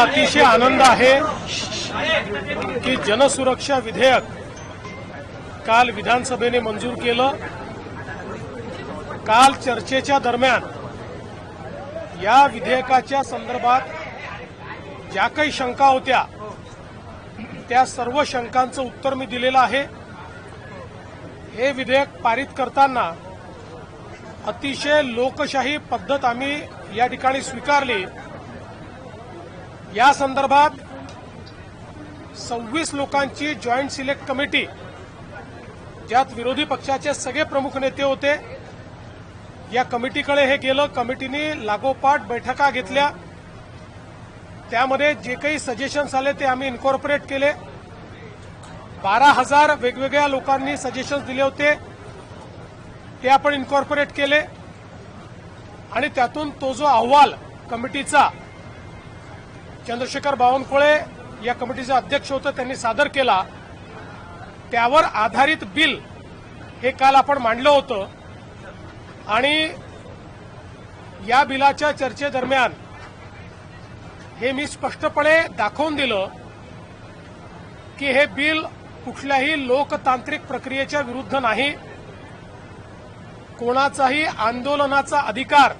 अतिशय आनंद आहे की जनसुरक्षा विधेयक काल विधानसभेने मंजूर केलं. काल चर्चेच्या दरम्यान या विधेयकाच्या संदर्भात ज्या काही शंका होत्या त्या सर्व शंकांचं उत्तर मी दिलेलं आहे. हे विधेयक पारित करताना अतिशय लोकशाही पद्धत आम्ही या ठिकाणी स्वीकारली. या संदर्भात सव्वीस लोकांची जॉईंट सिलेक्ट कमिटी ज्यात विरोधी पक्षाचे सगळे प्रमुख नेते होते. या कमिटीकडे हे गेलं. कमिटीने लागोपाठ बैठका घेतल्या. त्यामध्ये जे काही सजेशन्स आले ते आम्ही इन्कॉर्पोरेट केले. बारा हजार वेगवेगळ्या लोकांनी सजेशन्स दिले होते. ते आपण इन्कॉर्पोरेट केले. आणि त्यातून तो जो अहवाल कमिटीचा चंद्रशेखर बावनकुळे या कमिटीचे अध्यक्ष होते त्यांनी सादर केला. त्यावर आधारित बिल हे काल आपण मांडलं होतं. आणि या बिलाच्या चर्चेदरम्यान हे मी स्पष्टपणे दाखवून दिलं की हे बिल कुठल्याही लोकतांत्रिक प्रक्रियेच्या विरुद्ध नाही. कोणाचाही आंदोलनाचा अधिकार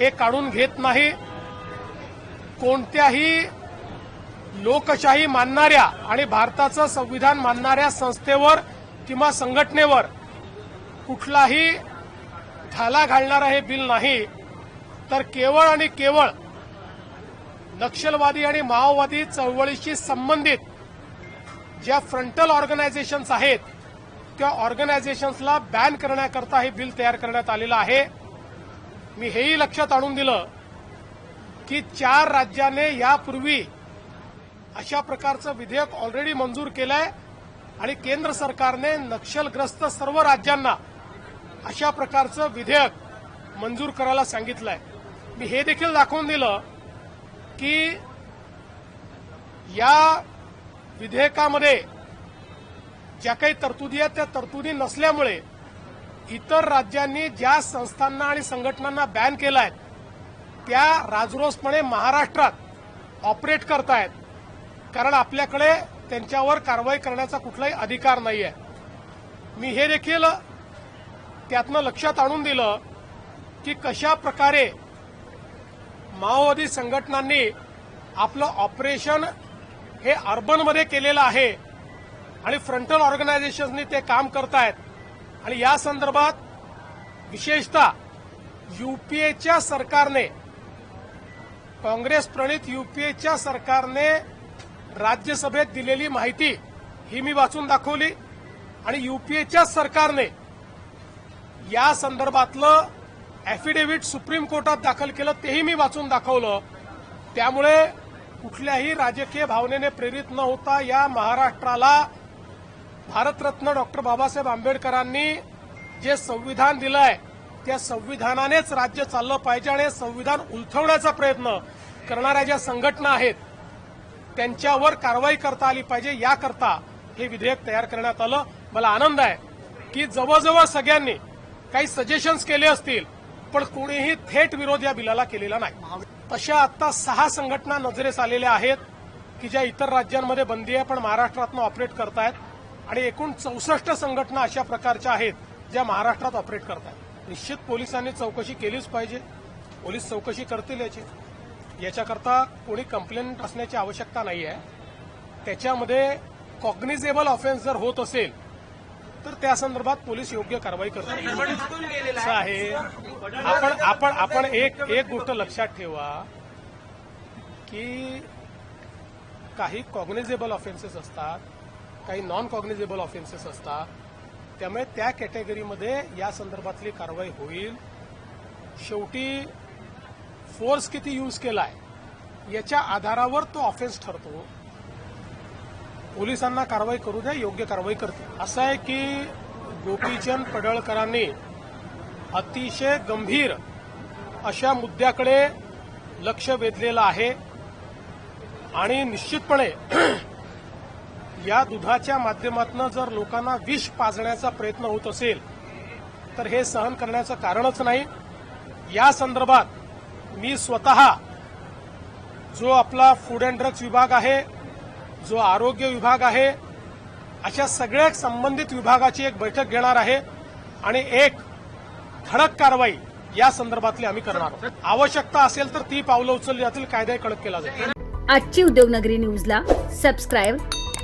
हे काढून घेत नाही. कोणत्याही लोकशाही मानणाऱ्या आणि भारताचं संविधान मानणाऱ्या संस्थेवर किंवा संघटनेवर कुठलाही ढाला घालणारं हे बिल नाही तर केवळ आणि केवळ नक्षलवादी आणि माओवादी चळवळीशी संबंधित ज्या फ्रंटल ऑर्गनायझेशन्स आहेत त्या ऑर्गनायझेशन्सला बॅन करण्याकरता हे बिल तयार करण्यात आलेलं आहे. मी हेही लक्षात आणून दिलं की चार राज्याने यापूर्वी अशा प्रकारचं विधेयक ऑलरेडी मंजूर केलंय आणि केंद्र सरकारने नक्षलग्रस्त सर्व राज्यांना अशा प्रकारचं विधेयक मंजूर करायला सांगितलंय. मी हे देखील दाखवून दिलं की या विधेयकामध्ये ज्या काही तरतुदी आहेत त्या तरतुदी नसल्यामुळे इतर राज्यांनी ज्या संस्थांना आणि संघटनांना बॅन केलाय त्या राजरोसपणे महाराष्ट्रात ऑपरेट करतायत. कारण आपल्याकडे त्यांच्यावर कारवाई करण्याचा कुठलाही अधिकार नाही आहे मी हे देखील त्यातनं लक्षात आणून दिलं की कशा प्रकारे माओवादी संघटनांनी आपलं ऑपरेशन हे अर्बनमध्ये केलेलं आहे आणि फ्रंटल ऑर्गनायझेशन्सनी ते काम करतायत. आणि या संदर्भात विशेषतः युपीएच्या सरकारने काँग्रेस प्रणित युपीएच्या सरकारने राज्यसभेत दिलेली माहिती ही मी वाचून दाखवली. आणि युपीएच्या सरकारने या संदर्भातलं ॲफिडेव्हिट सुप्रीम कोर्टात दाखल केलं तेही मी वाचून दाखवलं. त्यामुळे कुठल्याही राजकीय भावनेने प्रेरित न होता या महाराष्ट्राला भारतरत्न डॉक्टर बाबासाहेब आंबेडकरांनी जे संविधान दिलं आहे त्या संविधानानेच राज्य चाललं पाहिजे आणि संविधान उलथवण्याचा प्रयत्न करणाऱ्या ज्या संघटना आहेत त्यांच्यावर कारवाई करता आली पाहिजे याकरता हे विधेयक तयार करण्यात आलं. मला आनंद आहे की जवळजवळ सगळ्यांनी काही सजेशन्स केले असतील पण कोणीही थेट विरोध या बिलाला केलेला नाही. तशा आता सहा संघटना नजरेस आलेल्या आहेत की ज्या इतर राज्यांमध्ये बंदी आहे पण महाराष्ट्रातनं ऑपरेट करतायत. आणि एकूण चौसष्ट संघटना अशा प्रकारच्या आहेत ज्या महाराष्ट्रात ऑपरेट करतायत. निश्चित पोलिसांनी चौकशी केलीच पाहिजे. पोलीस चौकशी करतील याची. याच्याकरता कोणी कंप्लेंट असण्याची आवश्यकता नाही आहे त्याच्यामध्ये कॉग्निझेबल ऑफेन्स जर होत असेल तर त्या संदर्भात पोलीस योग्य कारवाई करतात असं आहे. आपण आपण आपण एक एक गोष्ट लक्षात ठेवा की काही कॉग्निझेबल ऑफेन्सेस असतात काही नॉन कॉग्निझेबल ऑफेन्सेस असतात त्यामुळे त्या कॅटेगरीमध्ये या संदर्भातली कारवाई होईल. शेवटी फोर्स किती यूज केलाय याच्या आधारावर तो ऑफेन्स ठरतो. पोलिसांना कारवाई करू द्या योग्य कारवाई करते असं आहे की गोपीचंद पडळकरांनी अतिशय गंभीर अशा मुद्द्याकडे लक्ष वेधलेलं आहे. आणि निश्चितपणे या दुधाच्या माध्यमातून जर लोकांना विष पाजण्याचा प्रयत्न होत असेल तर हे सहन करण्याचं कारणच नाही. या संदर्भात मी स्वतः जो आपला फूड अँड ड्रग्ज विभाग आहे जो आरोग्य विभाग आहे अशा सगळ्या संबंधित विभागाची एक बैठक घेणार आहे आणि एक धडक कारवाई या संदर्भातली आम्ही करणार आहोत. आवश्यकता असेल तर ती पावलं उचलली जातील कायदाही कडक केला जाईल. आजची उद्योगनगरी न्यूजला सबस्क्राईब